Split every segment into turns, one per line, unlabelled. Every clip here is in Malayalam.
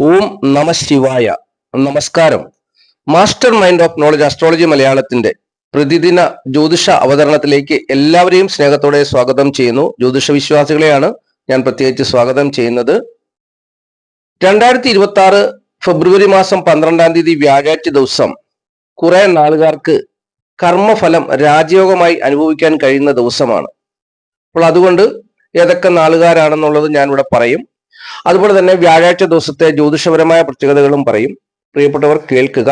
ഓം നമ ശിവായ. നമസ്കാരം. Master mind of knowledge astrology മലയാളത്തിന്റെ പ്രതിദിന ജ്യോതിഷ അവതരണത്തിലേക്ക് എല്ലാവരെയും സ്നേഹത്തോടെ സ്വാഗതം ചെയ്യുന്നു. ജ്യോതിഷ വിശ്വാസികളെയാണ് ഞാൻ പ്രത്യേകിച്ച് സ്വാഗതം ചെയ്യുന്നത്. രണ്ടായിരത്തി ഇരുപത്തി ആറ് ഫെബ്രുവരി മാസം പന്ത്രണ്ടാം തീയതി വ്യാഴാഴ്ച ദിവസം കുറെ നാളുകാർക്ക് കർമ്മഫലം രാജയോഗമായി അനുഭവിക്കാൻ കഴിയുന്ന ദിവസമാണ്. അപ്പോൾ അതുകൊണ്ട് ഏതൊക്കെ നാളുകാരാണെന്നുള്ളത് ഞാനിവിടെ പറയും. അതുപോലെ തന്നെ വ്യാഴാഴ്ച ദിവസത്തെ ജ്യോതിഷപരമായ പ്രത്യേകതകളും പറയും. പ്രിയപ്പെട്ടവർ കേൾക്കുക.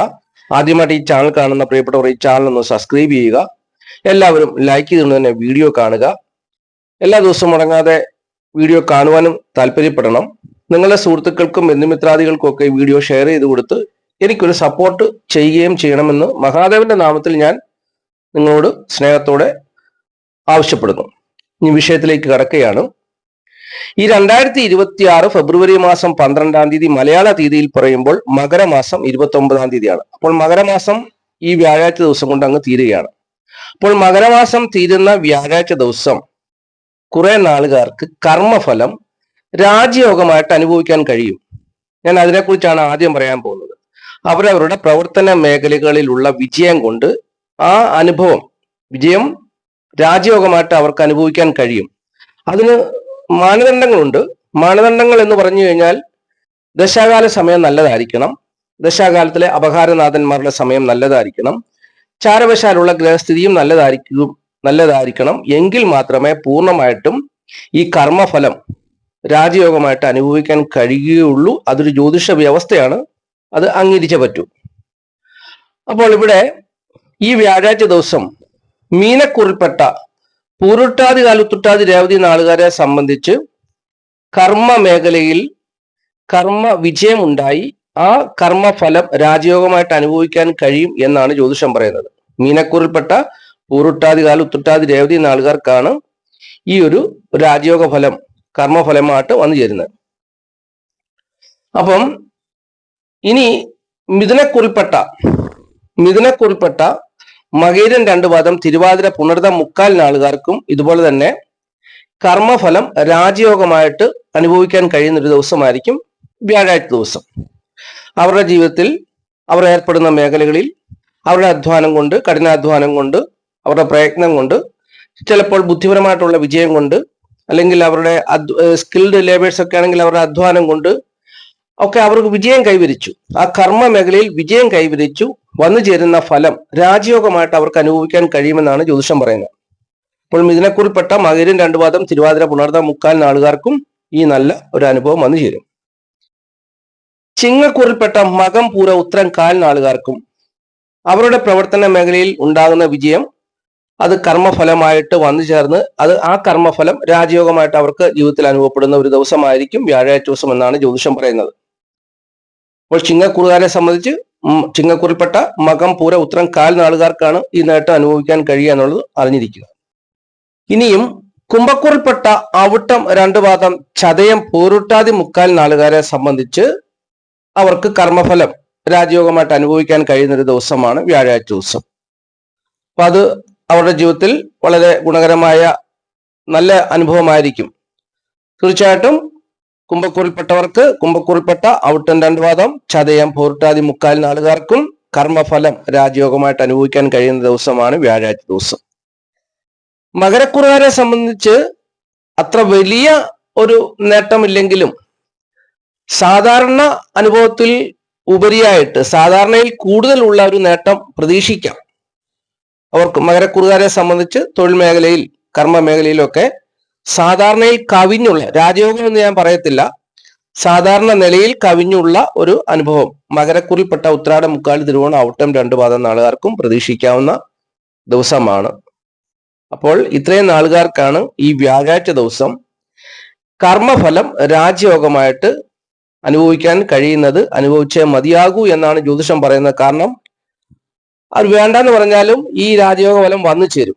ആദ്യമായിട്ട് ഈ ചാനൽ കാണുന്ന പ്രിയപ്പെട്ടവർ ഈ ചാനൽ ഒന്ന് സബ്സ്ക്രൈബ് ചെയ്യുക. എല്ലാവരും ലൈക്ക് ചെയ്തുകൊണ്ട് തന്നെ വീഡിയോ കാണുക. എല്ലാ ദിവസവും മുടങ്ങാതെ വീഡിയോ കാണുവാനും താല്പര്യപ്പെടണം. നിങ്ങളുടെ സുഹൃത്തുക്കൾക്കും ബന്ധുമിത്രാദികൾക്കും ഒക്കെ വീഡിയോ ഷെയർ ചെയ്ത് കൊടുത്ത് എനിക്കൊരു സപ്പോർട്ട് ചെയ്യുകയും ചെയ്യണമെന്ന് മഹാദേവന്റെ നാമത്തിൽ ഞാൻ നിങ്ങളോട് സ്നേഹത്തോടെ ആവശ്യപ്പെടുന്നു. ഈ വിഷയത്തിലേക്ക് കടക്കുകയാണ്. ഈ രണ്ടായിരത്തി ഇരുപത്തി ആറ് ഫെബ്രുവരി മാസം പന്ത്രണ്ടാം തീയതി മലയാള തീയതിയിൽ പറയുമ്പോൾ മകരമാസം ഇരുപത്തി ഒമ്പതാം തീയതിയാണ്. അപ്പോൾ മകരമാസം ഈ വ്യാഴാഴ്ച ദിവസം കൊണ്ട് അങ്ങ് തീരുകയാണ്. അപ്പോൾ മകരമാസം തീരുന്ന വ്യാഴാഴ്ച ദിവസം കുറെ നാളുകാർക്ക് കർമ്മഫലം രാജ്യയോഗമായിട്ട് അനുഭവിക്കാൻ കഴിയും. ഞാൻ അതിനെക്കുറിച്ചാണ് ആദ്യം പറയാൻ പോകുന്നത്. അവരവരുടെ പ്രവർത്തന മേഖലകളിലുള്ള വിജയം കൊണ്ട് ആ അനുഭവം വിജയം രാജ്യയോഗമായിട്ട് അവർക്ക് അനുഭവിക്കാൻ കഴിയും. അതിന് മാനദണ്ഡങ്ങളുണ്ട്. മാനദണ്ഡങ്ങൾ എന്ന് പറഞ്ഞു കഴിഞ്ഞാൽ ദശാകാല സമയം നല്ലതായിരിക്കണം. ദശാകാലത്തിലെ അപകാരനാഥന്മാരുടെ സമയം നല്ലതായിരിക്കണം. ചാരവശാലുള്ള ഗ്രഹസ്ഥിതിയും നല്ലതായിരിക്കും നല്ലതായിരിക്കണം. എങ്കിൽ മാത്രമേ പൂർണമായിട്ടും ഈ കർമ്മഫലം രാജയോഗമായിട്ട് അനുഭവിക്കാൻ കഴിയുകയുള്ളൂ. അതൊരു ജ്യോതിഷ വ്യവസ്ഥയാണ്. അത് അംഗീകരിച്ചേ പറ്റൂ. അപ്പോൾ ഇവിടെ ഈ വ്യാഴാഴ്ച ദിവസം മീനക്കുറിൽപ്പെട്ട പൂരുട്ടാതി കാലുത്തുട്ടാതി രേവതി നാളുകാരെ സംബന്ധിച്ച് കർമ്മ മേഖലയിൽ കർമ്മ വിജയമുണ്ടായി. ആ കർമ്മഫലം രാജയോഗമായിട്ട് അനുഭവിക്കാൻ കഴിയും എന്നാണ് ജ്യോതിഷം പറയുന്നത്. മീനക്കൂറിൽപ്പെട്ട പൂരുട്ടാതി കാലുത്തുട്ടാതി രേവതി നാളുകാർക്കാണ് ഈ ഒരു രാജയോഗ ഫലം കർമ്മഫലമായിട്ട് വന്നു ചേരുന്നത്. അപ്പം ഇനി മിഥുനക്കുറിൽപ്പെട്ട മിഥുനക്കുറിൽപ്പെട്ട മകീരൻ രണ്ടു പാദം തിരുവാതിര പുണർത മുക്കാൽ നാളുകാർക്കും ഇതുപോലെ തന്നെ കർമ്മഫലം രാജയോഗമായിട്ട് അനുഭവിക്കാൻ കഴിയുന്ന ഒരു ദിവസമായിരിക്കും വ്യാഴാഴ്ച ദിവസം. അവരുടെ ജീവിതത്തിൽ അവർ ഏർപ്പെടുന്ന മേഖലകളിൽ അവരുടെ അധ്വാനം കൊണ്ട് കഠിനാധ്വാനം കൊണ്ട് അവരുടെ പ്രയത്നം കൊണ്ട് ചിലപ്പോൾ ബുദ്ധിപരമായിട്ടുള്ള വിജയം കൊണ്ട് അല്ലെങ്കിൽ അവരുടെ സ്കിൽഡ് ലേബേഴ്സ് ഒക്കെ ആണെങ്കിൽ അവരുടെ അധ്വാനം കൊണ്ട് ഒക്കെ അവർക്ക് വിജയം കൈവരിച്ചു. ആ കർമ്മ മേഖലയിൽ വിജയം കൈവരിച്ചു. വന്നു ചേരുന്ന ഫലം രാജയോഗമായിട്ട് അവർക്ക് അനുഭവിക്കാൻ കഴിയുമെന്നാണ് ജ്യോതിഷം പറയുന്നത്. അപ്പോൾ ഇതിനെക്കുറിപ്പെട്ട മകരും രണ്ടു പാദം തിരുവാതിര പുണർന്ന മുക്കാൽ നാളുകാർക്കും ഈ നല്ല ഒരു അനുഭവം വന്നു ചേരും. ചിങ്ങക്കുറിൽപ്പെട്ട മകം പൂര ഉത്തരം കാൽ നാളുകാർക്കും അവരുടെ പ്രവർത്തന മേഖലയിൽ ഉണ്ടാകുന്ന വിജയം അത് കർമ്മഫലമായിട്ട് വന്നു ചേർന്ന് അത് ആ കർമ്മഫലം രാജയോഗമായിട്ട് അവർക്ക് ജീവിതത്തിൽ അനുഭവപ്പെടുന്ന ഒരു ദിവസമായിരിക്കും വ്യാഴാഴ്ച ദിവസം എന്നാണ് ജ്യോതിഷം പറയുന്നത്. അപ്പോൾ ചിങ്ങക്കുറുകാരെ സംബന്ധിച്ച് ചിങ്ങക്കുറിൽപ്പെട്ട മകം പൂര ഉത്തരം കാൽ നാളുകാർക്കാണ് ഈ നേട്ടം അനുഭവിക്കാൻ കഴിയുക എന്നുള്ളത് അറിഞ്ഞിരിക്കുക. ഇനിയും കുംഭക്കുറിൽപ്പെട്ട അവിട്ടം രണ്ടു പാദം ചതയം പൂരുട്ടാതി മുക്കാൽ നാളുകാരെ സംബന്ധിച്ച് അവർക്ക് കർമ്മഫലം രാജയോഗമായിട്ട് അനുഭവിക്കാൻ കഴിയുന്ന ഒരു ദിവസമാണ് വ്യാഴാഴ്ച ദിവസം. അപ്പൊ അത് അവരുടെ ജീവിതത്തിൽ വളരെ ഗുണകരമായ നല്ല അനുഭവമായിരിക്കും. തീർച്ചയായിട്ടും കുംഭക്കൂറിൽപ്പെട്ടവർക്ക് കുംഭക്കൂറിൽപ്പെട്ട ഔട്ടൻ രണ്ട് വാദം ചതയം പോർട്ടാതി മുക്കാൽ നാളുകാർക്കും കർമ്മഫലം രാജയോഗമായിട്ട് അനുഭവിക്കാൻ കഴിയുന്ന ദിവസമാണ് വ്യാഴാഴ്ച ദിവസം. മകരക്കുറുകാരെ സംബന്ധിച്ച് അത്ര വലിയ ഒരു നേട്ടമില്ലെങ്കിലും സാധാരണ അനുഭവത്തിൽ ഉപരിയായിട്ട് സാധാരണയിൽ കൂടുതലുള്ള ഒരു നേട്ടം പ്രതീക്ഷിക്കാം. അവർക്ക് മകരക്കുറുകാരെ സംബന്ധിച്ച് തൊഴിൽ മേഖലയിൽ കർമ്മ മേഖലയിലൊക്കെ സാധാരണയിൽ കവിഞ്ഞുള്ള രാജയോഗം എന്ന് ഞാൻ പറയത്തില്ല. സാധാരണ നിലയിൽ കവിഞ്ഞുള്ള ഒരു അനുഭവം. മകരക്കുറിൽപ്പെട്ട ഉത്രാട മുക്കാൽ തിരുവോണം ഔട്ടം രണ്ടു പാദം നാളുകാർക്കും പ്രതീക്ഷിക്കാവുന്ന ദിവസമാണ്. അപ്പോൾ ഇത്രയും നാളുകാർക്കാണ് ഈ വ്യാഴാഴ്ച ദിവസം കർമ്മഫലം രാജയോഗമായിട്ട് അനുഭവിക്കാൻ കഴിയുന്നത്. അനുഭവിച്ചേ മതിയാകൂ എന്നാണ് ജ്യോതിഷം പറയുന്നത്. കാരണം അത് വേണ്ടെന്ന് പറഞ്ഞാലും ഈ രാജയോഗ ഫലം വന്നു ചേരും.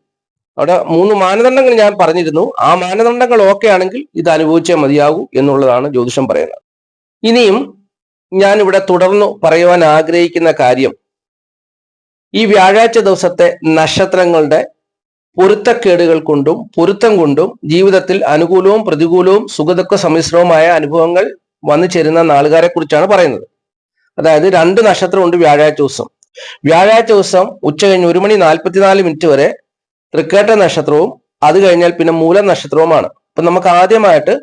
അവിടെ മൂന്ന് മാനദണ്ഡങ്ങൾ ഞാൻ പറഞ്ഞിരുന്നു. ആ മാനദണ്ഡങ്ങൾ ഓക്കെ ആണെങ്കിൽ ഇത് അനുഭവിച്ചേ മതിയാകൂ എന്നുള്ളതാണ് ജ്യോതിഷം പറയുന്നത്. ഇനിയും ഞാൻ ഇവിടെ തുടർന്നു പറയുവാൻ ആഗ്രഹിക്കുന്ന കാര്യം ഈ വ്യാഴാഴ്ച ദിവസത്തെ നക്ഷത്രങ്ങളുടെ പൊരുത്തക്കേടുകൾ കൊണ്ടും പൊരുത്തം കൊണ്ടും ജീവിതത്തിൽ അനുകൂലവും പ്രതികൂലവും സുഖദുഃഖ സമ്മിശ്രവുമായ അനുഭവങ്ങൾ വന്നു ചേരുന്ന നാളുകാരെ കുറിച്ചാണ് പറയുന്നത്. അതായത് രണ്ട് നക്ഷത്രമുണ്ട് വ്യാഴാഴ്ച ദിവസം. വ്യാഴാഴ്ച ദിവസം ഉച്ച കഴിഞ്ഞ് ഒരു മണി നാൽപ്പത്തിനാല് മിനിറ്റ് വരെ തൃക്കേട്ട നക്ഷത്രവും അത് കഴിഞ്ഞാൽ പിന്നെ മൂലം നക്ഷത്രവുമാണ്. അപ്പൊ നമുക്ക് ആദ്യമായിട്ട്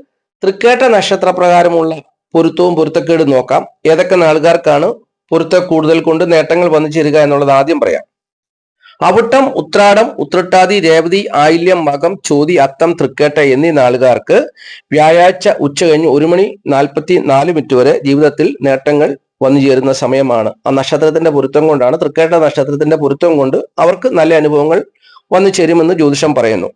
തൃക്കേട്ട നക്ഷത്ര പ്രകാരമുള്ള പൊരുത്തവും പൊരുത്തക്കേടും നോക്കാം. ഏതൊക്കെ നാളുകാർക്കാണ് പൊരുത്ത കൂടുതൽ കൊണ്ട് നേട്ടങ്ങൾ വന്നു ചേരുക എന്നുള്ളത് ആദ്യം പറയാം. അവിട്ടം ഉത്രാടം ഉത്രട്ടാതി രേവതി ആയില്യം മകം ചോതി അത്തം തൃക്കേട്ട എന്നീ നാളുകാർക്ക് വ്യാഴാഴ്ച ഉച്ച കഴിഞ്ഞ് ഒരു മണി നാൽപ്പത്തി നാല് മിനിറ്റ് വരെ ജീവിതത്തിൽ നേട്ടങ്ങൾ വന്നു ചേരുന്ന സമയമാണ്. ആ നക്ഷത്രത്തിന്റെ പൊരുത്തം കൊണ്ടാണ് തൃക്കേട്ട നക്ഷത്രത്തിന്റെ പൊരുത്തം കൊണ്ട് അവർക്ക് നല്ല അനുഭവങ്ങൾ വന്നു ചേരുമെന്ന് ജ്യോതിഷം പറയുന്നു.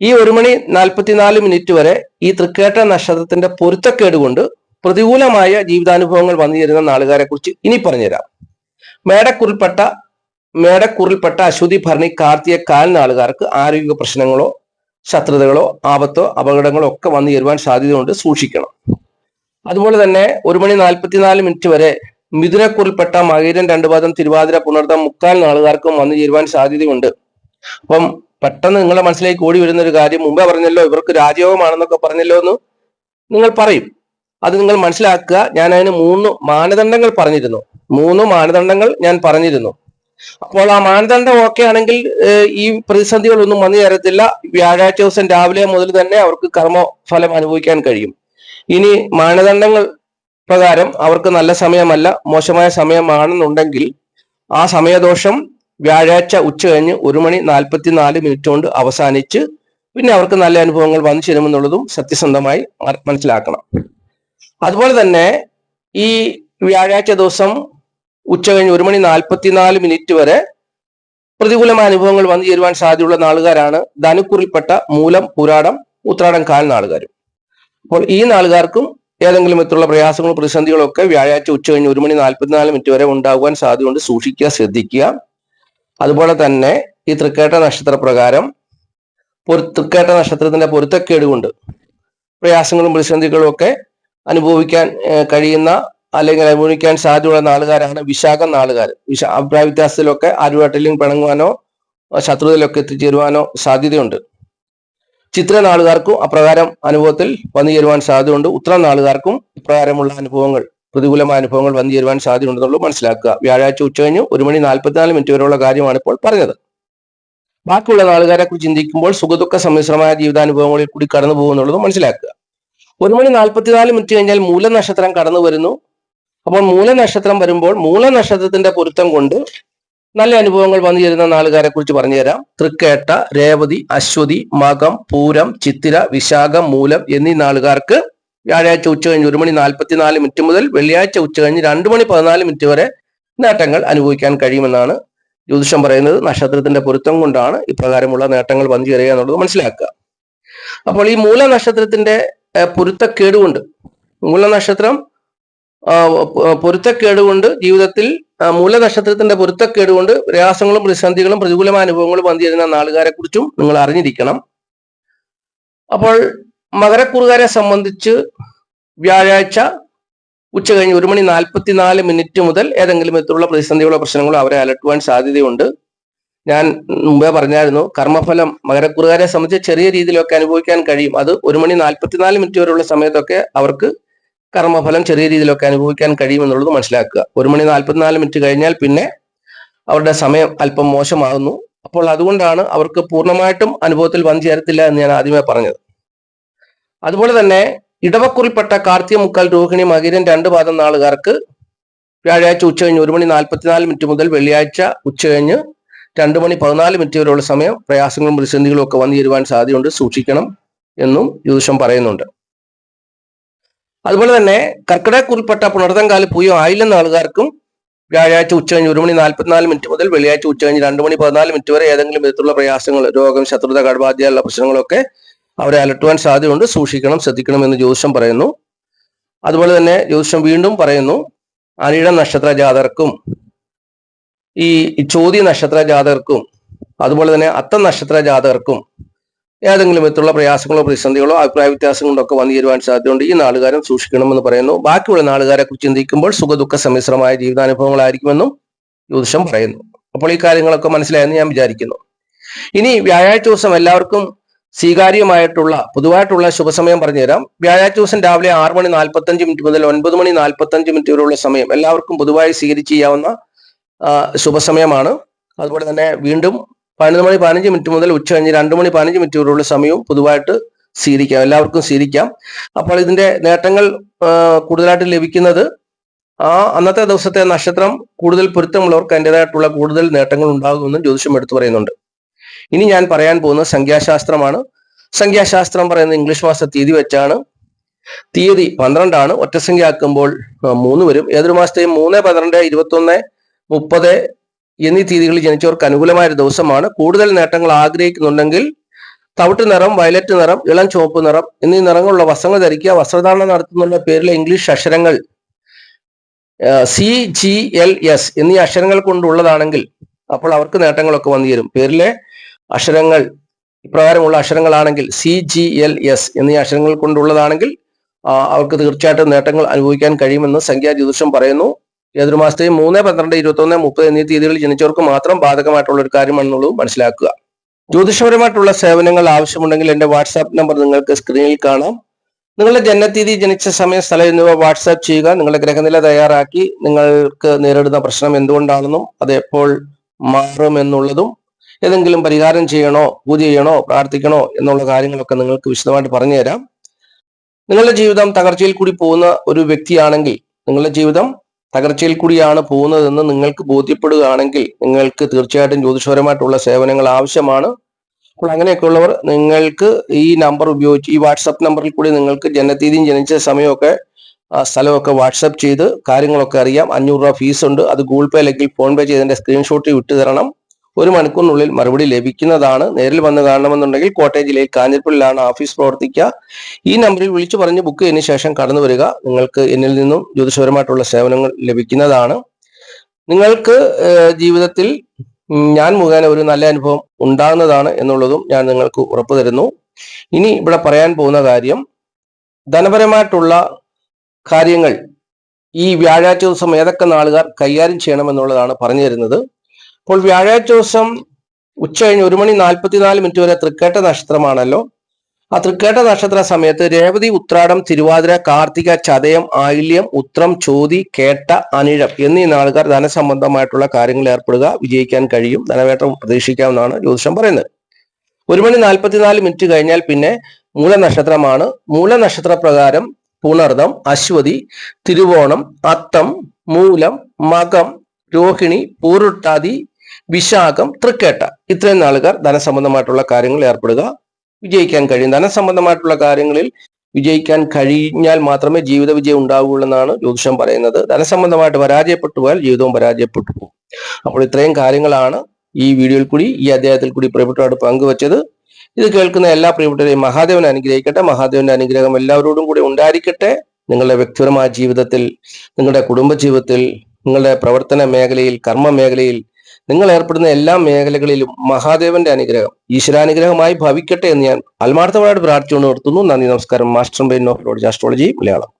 ഈ ഒരു മണി നാൽപ്പത്തിനാല് മിനിറ്റ് വരെ ഈ തൃക്കേട്ട നക്ഷത്രത്തിന്റെ പൊരുത്തക്കേട് കൊണ്ട് പ്രതികൂലമായ ജീവിതാനുഭവങ്ങൾ വന്നു ചേരുന്ന നാളുകാരെ കുറിച്ച് ഇനി പറഞ്ഞുതരാം. മേടക്കുറിൽപ്പെട്ട മേടക്കുറിൽപ്പെട്ട അശ്വതി ഭരണി കാർത്തിക കാൽ നാളുകാർക്ക് ആരോഗ്യ പ്രശ്നങ്ങളോ ശത്രുതകളോ ആപത്തോ അപകടങ്ങളോ ഒക്കെ വന്നു ചേരുവാൻ സാധ്യതയുണ്ട്. സൂക്ഷിക്കണം. അതുപോലെ തന്നെ ഒരു മണി നാൽപ്പത്തിനാല് മിനിറ്റ് വരെ മിഥുനക്കുറിൽപ്പെട്ട മകീരൻ രണ്ടുപാദം തിരുവാതിര പുണർത്തം മുക്കാൽ നാളുകാർക്കും വന്നു ചേരുവാൻ സാധ്യതയുണ്ട്. അപ്പം പെട്ടെന്ന് നിങ്ങളുടെ മനസ്സിലേക്ക് ഓടി വരുന്ന ഒരു കാര്യം മുമ്പേ പറഞ്ഞല്ലോ ഇവർക്ക് രാജയോഗമാണെന്നൊക്കെ പറഞ്ഞല്ലോ എന്ന് നിങ്ങൾ പറയും. അത് നിങ്ങൾ മനസ്സിലാക്കുക. ഞാൻ അതിന് മൂന്ന് മാനദണ്ഡങ്ങൾ പറഞ്ഞിരുന്നു. മൂന്ന് മാനദണ്ഡങ്ങൾ ഞാൻ പറഞ്ഞിരുന്നു. അപ്പോൾ ആ മാനദണ്ഡം ഓക്കെ ആണെങ്കിൽ ഈ പ്രതിസന്ധികളൊന്നും വന്നു ചേരത്തില്ല. വ്യാഴാഴ്ച ദിവസം രാവിലെ മുതൽ തന്നെ അവർക്ക് കർമ്മഫലം അനുഭവിക്കാൻ കഴിയും. ഇനി മാനദണ്ഡങ്ങൾ പ്രകാരം അവർക്ക് നല്ല സമയമല്ല മോശമായ സമയമാണെന്നുണ്ടെങ്കിൽ ആ സമയദോഷം വ്യാഴാഴ്ച ഉച്ച കഴിഞ്ഞ് ഒരു മണി നാൽപ്പത്തിനാല് മിനിറ്റ് കൊണ്ട് അവസാനിച്ച് പിന്നെ അവർക്ക് നല്ല അനുഭവങ്ങൾ വന്നു ചേരുമെന്നുള്ളതും സത്യസന്ധമായി മനസ്സിലാക്കണം. അതുപോലെ തന്നെ ഈ വ്യാഴാഴ്ച ദിവസം ഉച്ച കഴിഞ്ഞ് ഒരു മണി നാൽപ്പത്തിനാല് മിനിറ്റ് വരെ പ്രതികൂലമായ അനുഭവങ്ങൾ വന്നു ചേരുവാൻ സാധ്യതയുള്ള നാളുകാരാണ് ധനുക്കുറിൽപ്പെട്ട മൂലം പുരാടം ഉത്രാടം കാൽ നാളുകാരും. അപ്പോൾ ഈ നാളുകാർക്കും ഏതെങ്കിലും വിധത്തിലുള്ള പ്രയാസങ്ങളും പ്രതിസന്ധികളും ഒക്കെ വ്യാഴാഴ്ച ഉച്ച കഴിഞ്ഞ് ഒരു മണി നാൽപ്പത്തിനാല് മിനിറ്റ് വരെ ഉണ്ടാകുവാൻ സാധ്യതയുണ്ട്. സൂക്ഷിക്കുക ശ്രദ്ധിക്കുക. അതുപോലെ തന്നെ ഈ തൃക്കേട്ട നക്ഷത്ര പ്രകാരം തൃക്കേട്ട നക്ഷത്രത്തിന്റെ പൊരുത്തക്കേട് കൊണ്ട് പ്രയാസങ്ങളും പ്രതിസന്ധികളും ഒക്കെ അനുഭവിക്കാൻ കഴിയുന്ന അല്ലെങ്കിൽ അനുഭവിക്കാൻ സാധ്യതയുള്ള നാളുകാരാണ് വിശാഖ നാളുകാർ. വിശ അഭിപ്രായ വ്യത്യാസത്തിലൊക്കെ ആരുമായിട്ടെങ്കിലും പിണങ്ങുവാനോ ശത്രുതയിലൊക്കെ എത്തിച്ചേരുവാനോ സാധ്യതയുണ്ട്. ചിത്ര നാളുകാർക്കും അപ്രകാരം അനുഭവത്തിൽ വന്നു ചേരുവാൻ സാധ്യതയുണ്ട്. ഉത്തര നാളുകാർക്കും ഇപ്രകാരമുള്ള അനുഭവങ്ങൾ പ്രതികൂലമായ അനുഭവങ്ങൾ വന്നു ചേരുവാൻ സാധ്യതയുണ്ടെന്നുള്ളത് മനസ്സിലാക്കുക. വ്യാഴാഴ്ച ഉച്ച കഴിഞ്ഞ് ഒരു മണി നാൽപ്പത്തിനാല് മിനിറ്റ് വരെയുള്ള കാര്യമാണ് ഇപ്പോൾ പറഞ്ഞത്. ബാക്കിയുള്ള നാളുകാരെ കുറിച്ച് ചിന്തിക്കുമ്പോൾ സുഖദുഃഖ സമ്മിശ്രമായ ജീവിതാനുഭവങ്ങളിൽ കൂടി കടന്നു പോകുന്നുള്ളത് മനസ്സിലാക്കുക. ഒരു മണി നാൽപ്പത്തിനാല് മിനിറ്റ് കഴിഞ്ഞാൽ മൂലനക്ഷത്രം കടന്നു വരുന്നു. അപ്പോൾ മൂലനക്ഷത്രം വരുമ്പോൾ മൂലനക്ഷത്രത്തിന്റെ പൊരുത്തം കൊണ്ട് നല്ല അനുഭവങ്ങൾ വന്നു ചേരുന്ന നാളുകാരെ കുറിച്ച് പറഞ്ഞുതരാം. തൃക്കേട്ട രേവതി അശ്വതി മകം പൂരം ചിത്തിര വിശാഖം മൂലം എന്നീ നാളുകാർക്ക് വ്യാഴാഴ്ച ഉച്ച കഴിഞ്ഞ് ഒരു മണി നാൽപ്പത്തിനാല് മിനിറ്റ് മുതൽ വെള്ളിയാഴ്ച ഉച്ച കഴിഞ്ഞ് രണ്ട് മണി പതിനാല് മിനിറ്റ് വരെ നേട്ടങ്ങൾ അനുഭവിക്കാൻ കഴിയുമെന്നാണ് ജ്യോതിഷം പറയുന്നത്. നക്ഷത്രത്തിന്റെ പൊരുത്തം കൊണ്ടാണ് ഇപ്രകാരമുള്ള നേട്ടങ്ങൾ വന്നു ചേരുക എന്നുള്ളത് മനസ്സിലാക്കുക. അപ്പോൾ ഈ മൂല നക്ഷത്രത്തിന്റെ പൊരുത്തക്കേടുകൊണ്ട് മൂല നക്ഷത്രം ആ, കൊണ്ട് ജീവിതത്തിൽ മൂലനക്ഷത്രത്തിന്റെ പൊരുത്തക്കേട് കൊണ്ട് പ്രയാസങ്ങളും പ്രതിസന്ധികളും പ്രതികൂലമായ അനുഭവങ്ങളും വന്നു ചേരുന്ന നാളുകാരെ കുറിച്ചും നിങ്ങൾ അറിഞ്ഞിരിക്കണം. അപ്പോൾ മകരക്കുറുകാരെ സംബന്ധിച്ച് വ്യാഴാഴ്ച ഉച്ച കഴിഞ്ഞ് ഒരു മണി നാൽപ്പത്തിനാല് മിനിറ്റ് മുതൽ ഏതെങ്കിലും വിധത്തിലുള്ള പ്രതിസന്ധികളോ പ്രശ്നങ്ങളോ അവരെ അലട്ടുവാൻ സാധ്യതയുണ്ട്. ഞാൻ മുമ്പേ പറഞ്ഞായിരുന്നു കർമ്മഫലം മകരക്കുറുകാരെ സംബന്ധിച്ച് ചെറിയ രീതിയിലൊക്കെ അനുഭവിക്കാൻ കഴിയും. അത് ഒരു മണി നാൽപ്പത്തിനാല് മിനിറ്റ് വരെയുള്ള സമയത്തൊക്കെ അവർക്ക് കർമ്മഫലം ചെറിയ രീതിയിലൊക്കെ അനുഭവിക്കാൻ കഴിയുമെന്നുള്ളത് മനസ്സിലാക്കുക. ഒരു മണി നാൽപ്പത്തിനാല് മിനിറ്റ് കഴിഞ്ഞാൽ പിന്നെ അവരുടെ സമയം അല്പം മോശമാകുന്നു. അപ്പോൾ അതുകൊണ്ടാണ് അവർക്ക് പൂർണമായിട്ടും അനുഭവത്തിൽ വന്നു ചേരത്തില്ല എന്ന് ഞാൻ ആദ്യമേ പറഞ്ഞത്. അതുപോലെ തന്നെ ഇടവക്കുറിപ്പെട്ട കാർത്തിക മുക്കാൽ രോഹിണി മകീരൻ രണ്ട് പാദം നാളുകാർക്ക് വ്യാഴാഴ്ച ഉച്ച കഴിഞ്ഞ് ഒരു മണി നാൽപ്പത്തിനാല് മിനിറ്റ് മുതൽ വെള്ളിയാഴ്ച ഉച്ച കഴിഞ്ഞ് രണ്ട് മണി പതിനാല് മിനിറ്റ് വരെയുള്ള സമയം പ്രയാസങ്ങളും പ്രതിസന്ധികളും ഒക്കെ വന്നു ചേരുവാൻ സാധ്യതയുണ്ട്. സൂക്ഷിക്കണം എന്നും ജ്യോതിഷം പറയുന്നുണ്ട്. അതുപോലെ തന്നെ കർക്കിടകക്കുറിൽപ്പെട്ട പുണർത്തങ്കാൽ പൂയോ ആയില്ലെന്ന ആളുകാർക്കും വ്യാഴാഴ്ച ഉച്ച കഴിഞ്ഞ് ഒരു മണി നാൽപ്പത്തിനാല് മിനിറ്റ് മുതൽ വെള്ളിയാഴ്ച ഉച്ച കഴിഞ്ഞ് രണ്ട് മണി പതിനാല് മിനിറ്റ് വരെ ഏതെങ്കിലും വിധത്തിലുള്ള പ്രയാസങ്ങൾ രോഗം ശത്രുത കടബാധ്യതയുള്ള പ്രശ്നങ്ങളൊക്കെ അവരെ അലട്ടുവാൻ സാധ്യതയുണ്ട്. സൂക്ഷിക്കണം ശ്രദ്ധിക്കണം എന്ന് ജ്യോതിഷം പറയുന്നു. അതുപോലെ തന്നെ ജ്യോതിഷം വീണ്ടും പറയുന്നു അനിഴ നക്ഷത്ര ജാതകർക്കും ഈ ചോദ്യ നക്ഷത്ര ജാതകർക്കും അതുപോലെ തന്നെ അത്ത നക്ഷത്ര ജാതകർക്കും ഏതെങ്കിലും വിധത്തിലുള്ള പ്രയാസങ്ങളോ പ്രതിസന്ധികളോ അഭിപ്രായ വ്യത്യാസങ്ങളോ ഒക്കെ വന്നു ചേരുവാൻ സാധ്യതയുണ്ട്. ഈ നാളുകാരൻ സൂക്ഷിക്കണമെന്ന് പറയുന്നു. ബാക്കിയുള്ള നാളുകാരെ കുറിച്ച് ചിന്തിക്കുമ്പോൾ സുഖദുഃഖ സമ്മിശ്രമായ ജീവിതാനുഭവങ്ങളായിരിക്കുമെന്നും ജ്യോതിഷം പറയുന്നു. അപ്പോൾ ഈ കാര്യങ്ങളൊക്കെ മനസ്സിലായെന്ന് ഞാൻ വിചാരിക്കുന്നു. ഇനി വ്യാഴാഴ്ച ദിവസം എല്ലാവർക്കും സ്വീകാര്യമായിട്ടുള്ള പൊതുവായിട്ടുള്ള ശുഭസമയം പറഞ്ഞുതരാം. വ്യാഴാഴ്ച ദിവസം രാവിലെ ആറ് മണി നാൽപ്പത്തഞ്ച് മിനിറ്റ് മുതൽ ഒൻപത് മണി നാൽപ്പത്തഞ്ച് മിനിറ്റ് വരെയുള്ള സമയം എല്ലാവർക്കും പൊതുവായി സ്വീകരിച്ച് ചെയ്യാവുന്ന ശുഭസമയമാണ്. അതുപോലെ തന്നെ വീണ്ടും പതിനൊന്ന് മണി പതിനഞ്ച് മിനിറ്റ് മുതൽ ഉച്ച കഴിഞ്ഞ് രണ്ട് മണി പതിനഞ്ച് മിനിറ്റ് വരെയുള്ള സമയവും പൊതുവായിട്ട് സ്വീകരിക്കാം എല്ലാവർക്കും സ്വീകരിക്കാം അപ്പോൾ ഇതിന്റെ നേട്ടങ്ങൾ കൂടുതലായിട്ട് ലഭിക്കുന്നത് ആ അന്നത്തെ ദിവസത്തെ നക്ഷത്രം കൂടുതൽ പൊരുത്തമുള്ളവർക്ക് അതിന്റെതായിട്ടുള്ള കൂടുതൽ നേട്ടങ്ങൾ ഉണ്ടാകുമെന്നും ജ്യോതിഷം എടുത്തു പറയുന്നുണ്ട്. ഇനി ഞാൻ പറയാൻ പോകുന്നത് സംഖ്യാശാസ്ത്രമാണ്. സംഖ്യാശാസ്ത്രം പറയുന്നത് ഇംഗ്ലീഷ് മാസ തീയതി വെച്ചാണ് തീയതി പന്ത്രണ്ടാണ്. ഒറ്റസംഖ്യ ആക്കുമ്പോൾ മൂന്ന് വരും. ഏതൊരു മാസത്തെയും മൂന്ന് പന്ത്രണ്ട് ഇരുപത്തൊന്ന് മുപ്പത് എന്നീ തീയതികളിൽ ജനിച്ചവർക്ക് അനുകൂലമായ ഒരു ദിവസമാണ്. കൂടുതൽ നേട്ടങ്ങൾ ആഗ്രഹിക്കുന്നുണ്ടെങ്കിൽ തവിട്ട് നിറം വയലറ്റ് നിറം ഇളം ചുവപ്പ് നിറം എന്നീ നിറങ്ങളുള്ള വസ്ത്രങ്ങൾ ധരിക്കുക വസ്ത്രധാരണം നടത്തുന്നുള്ള പേരിലെ ഇംഗ്ലീഷ് അക്ഷരങ്ങൾ സി ജി എൽ എസ് എന്നീ അക്ഷരങ്ങൾ കൊണ്ടുള്ളതാണെങ്കിൽ അപ്പോൾ അവർക്ക് നേട്ടങ്ങളൊക്കെ വന്നു തരും പേരിലെ അക്ഷരങ്ങൾ ഇപ്രകാരമുള്ള അക്ഷരങ്ങളാണെങ്കിൽ സി ജി എൽ എസ് എന്നീ അക്ഷരങ്ങൾ കൊണ്ടുള്ളതാണെങ്കിൽ അവർക്ക് തീർച്ചയായിട്ടും നേട്ടങ്ങൾ അനുഭവിക്കാൻ കഴിയുമെന്ന് സംഖ്യാ ജ്യോതിഷം പറയുന്നു. ഏതൊരു മാസത്തെയും മൂന്ന് പന്ത്രണ്ട് ഇരുപത്തൊന്ന് മുപ്പത് എന്നീ തീയതികളിൽ ജനിച്ചവർക്ക് മാത്രം ബാധകമായിട്ടുള്ള ഒരു കാര്യമാണെന്നുള്ളത് മനസ്സിലാക്കുക. ജ്യോതിഷപരമായിട്ടുള്ള സേവനങ്ങൾ ആവശ്യമുണ്ടെങ്കിൽ എന്റെ വാട്സാപ്പ് നമ്പർ നിങ്ങൾക്ക് സ്ക്രീനിൽ കാണാം. നിങ്ങളുടെ ജനനത്തീയതി ജനിച്ച സമയം സ്ഥലം എന്നിവ വാട്സാപ്പ് ചെയ്യുക. നിങ്ങളുടെ ഗ്രഹനില തയ്യാറാക്കി നിങ്ങൾക്ക് നേരിടുന്ന പ്രശ്നം എന്തുകൊണ്ടാണെന്നും അത് എപ്പോൾ മാറുമെന്നുള്ളതും ഏതെങ്കിലും പരിഹാരം ചെയ്യണോ പൂജ ചെയ്യണോ പ്രാർത്ഥിക്കണോ എന്നുള്ള കാര്യങ്ങളൊക്കെ നിങ്ങൾക്ക് വിശദമായിട്ട് പറഞ്ഞുതരാം. നിങ്ങളുടെ ജീവിതം തകർച്ചയിൽ കൂടി പോകുന്ന ഒരു വ്യക്തിയാണെങ്കിൽ നിങ്ങളുടെ ജീവിതം തകർച്ചയിൽ കൂടിയാണ് പോകുന്നതെന്ന് നിങ്ങൾക്ക് ബോധ്യപ്പെടുകയാണെങ്കിൽ നിങ്ങൾക്ക് തീർച്ചയായിട്ടും ജ്യോതിഷപരമായിട്ടുള്ള സേവനങ്ങൾ ആവശ്യമാണ്. അപ്പോൾ അങ്ങനെയൊക്കെയുള്ളവർ നിങ്ങൾക്ക് ഈ നമ്പർ ഉപയോഗിച്ച് ഈ വാട്സപ്പ് നമ്പറിൽ കൂടി നിങ്ങൾക്ക് ജനതീയതിയും ജനിച്ച സമയമൊക്കെ സ്ഥലമൊക്കെ വാട്സപ്പ് ചെയ്ത് കാര്യങ്ങളൊക്കെ അറിയാം. അഞ്ഞൂറ് രൂപ ഫീസ് ഉണ്ട്. അത് ഗൂഗിൾ പേ അല്ലെങ്കിൽ ഫോൺ പേ ചെയ്തതിന്റെ സ്ക്രീൻഷോട്ട് വിട്ടു തരണം. ഒരു മണിക്കൂറിനുള്ളിൽ മറുപടി ലഭിക്കുന്നതാണ്. നേരിൽ വന്ന് കാണണമെന്നുണ്ടെങ്കിൽ കോട്ടയം ജില്ലയിൽ കാഞ്ഞിരപ്പള്ളിയിലാണ് ഓഫീസ് പ്രവർത്തിക്കുക. ഈ നമ്പറിൽ വിളിച്ചു പറഞ്ഞ് ബുക്ക് ചെയ്തതിനു ശേഷം കടന്നു വരിക. നിങ്ങൾക്ക് എന്നിൽ നിന്നും ജ്യോതിഷപരമായിട്ടുള്ള സേവനങ്ങൾ ലഭിക്കുന്നതാണ്. നിങ്ങൾക്ക് ജീവിതത്തിൽ ഞാൻ മുഖേന ഒരു നല്ല അനുഭവം ഉണ്ടാകുന്നതാണ് എന്നുള്ളതും ഞാൻ നിങ്ങൾക്ക് ഉറപ്പു തരുന്നു. ഇനി ഇവിടെ പറയാൻ പോകുന്ന കാര്യം ധനപരമായിട്ടുള്ള കാര്യങ്ങൾ ഈ വ്യാഴാഴ്ച ദിവസം ഏതൊക്കെ നാളുകാർ കൈകാര്യം ചെയ്യണമെന്നുള്ളതാണ് പറഞ്ഞു തരുന്നത്. അപ്പോൾ വ്യാഴാഴ്ച ദിവസം ഉച്ച കഴിഞ്ഞ് ഒരു മണി നാൽപ്പത്തിനാല് മിനിറ്റ് വരെ തൃക്കേട്ട നക്ഷത്രമാണല്ലോ. ആ തൃക്കേട്ട നക്ഷത്ര സമയത്ത് രേവതി ഉത്രാടം തിരുവാതിര കാർത്തിക ചതയം ആയില്യം ഉത്രം ചോതി കേട്ട അനിഴം എന്നീ നാളുകാർ ധനസംബന്ധമായിട്ടുള്ള കാര്യങ്ങളിൽ ഏർപ്പെടുക വിജയിക്കാൻ കഴിയും ധനവേട്ടം പ്രതീക്ഷിക്കാമെന്നാണ് ജ്യോതിഷം പറയുന്നത്. ഒരു മണി നാൽപ്പത്തിനാല് മിനിറ്റ് കഴിഞ്ഞാൽ പിന്നെ മൂലനക്ഷത്രമാണ്. മൂലനക്ഷത്ര പ്രകാരം പുണർദം അശ്വതി തിരുവോണം അത്തം മൂലം മകം രോഹിണി പൂരുട്ടാതി വിശാഖം തൃക്കേട്ട. ഇത്രയും നാളുകാർ ധനസംബന്ധമായിട്ടുള്ള കാര്യങ്ങൾ ഏർപ്പെടുക. വിജയിക്കാൻ കഴിയും. ധനസംബന്ധമായിട്ടുള്ള കാര്യങ്ങളിൽ വിജയിക്കാൻ കഴിഞ്ഞാൽ മാത്രമേ ജീവിത വിജയം ഉണ്ടാവുകയുള്ളൂ എന്നാണ് ജ്യോതിഷം പറയുന്നത്. ധനസംബന്ധമായിട്ട് പരാജയപ്പെട്ടു പോയാൽ ജീവിതവും പരാജയപ്പെട്ടു പോകും. അപ്പോൾ ഇത്രയും കാര്യങ്ങളാണ് ഈ വീഡിയോയിൽ കൂടി ഈ അദ്ദേഹത്തിൽ കൂടി പ്രിയപ്പെട്ടവരോട് പങ്കുവച്ചത്. ഇത് കേൾക്കുന്ന എല്ലാ പ്രിയപ്പെട്ടവരെയും മഹാദേവൻ അനുഗ്രഹിക്കട്ടെ. മഹാദേവന്റെ അനുഗ്രഹം എല്ലാവരോടും കൂടി ഉണ്ടായിരിക്കട്ടെ. നിങ്ങളുടെ വ്യക്തിപരമായ ജീവിതത്തിൽ നിങ്ങളുടെ കുടുംബജീവിതത്തിൽ നിങ്ങളുടെ പ്രവർത്തന മേഖലയിൽ കർമ്മ മേഖലയിൽ നിങ്ങൾ ഏർപ്പെടുന്ന എല്ലാ മേഖലകളിലും മഹാദേവന്റെ അനുഗ്രഹം ഈശ്വരാനുഗ്രഹമായി ഭവിക്കട്ടെ എന്ന് ഞാൻ ആത്മാർത്ഥമായിട്ട് പ്രാർത്ഥിച്ചുകൊണ്ട് നിർത്തുന്നു. നന്ദി നമസ്കാരം. Master brain of astrology Malayalam.